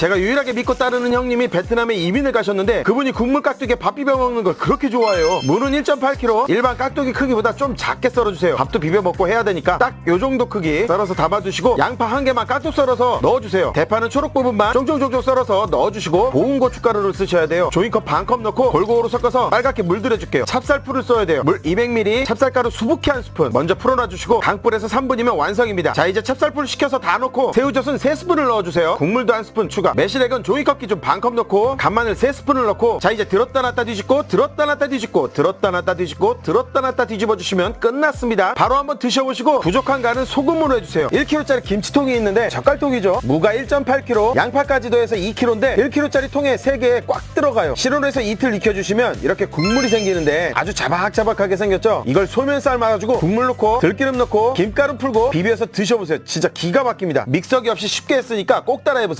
제가 유일하게 믿고 따르는 형님이 베트남에 이민을 가셨는데 그분이 국물 깍두기에 밥 비벼 먹는 걸 그렇게 좋아해요. 물은 1.8kg, 일반 깍두기 크기보다 좀 작게 썰어주세요. 밥도 비벼 먹고 해야 되니까 딱 요 정도 크기 썰어서 담아두시고 양파 한 개만 까뚝 썰어서 넣어주세요. 대파는 초록 부분만 쫑쫑쫑쫑 썰어서 넣어주시고 보온 고춧가루를 쓰셔야 돼요. 종이컵 반 컵 넣고 골고루 섞어서 빨갛게 물들여줄게요. 찹쌀풀을 써야 돼요. 물 200ml, 찹쌀가루 수북히 한 스푼 먼저 풀어놔주시고 강불에서 3분이면 완성입니다. 자 이제 찹쌀풀 식혀서 다 넣고 새우젓은 3스푼을 넣어주세요. 국물도 한 스푼 추가. 매실액은 종이컵 기준 반컵 넣고 간마늘 3스푼을 넣고 자 이제 들었다 놨다 뒤집고 들었다 놨다 뒤집고 들었다 놨다 뒤집고 들었다 놨다 뒤집어 주시면 끝났습니다. 바로 한번 드셔보시고 부족한 간은 소금으로 해주세요. 1kg짜리 김치통이 있는데 젓갈통이죠. 무가 1.8kg, 양파까지도 해서 2kg인데 1kg짜리 통에 3개에 꽉 들어가요. 실온에서 이틀 익혀주시면 이렇게 국물이 생기는데 아주 자박자박하게 생겼죠. 이걸 소면 삶아가지고 국물 넣고 들기름 넣고 김가루 풀고 비벼서 드셔보세요. 진짜 기가 막힙니다. 믹서기 없이 쉽게 했으니까 꼭 따라해보세요.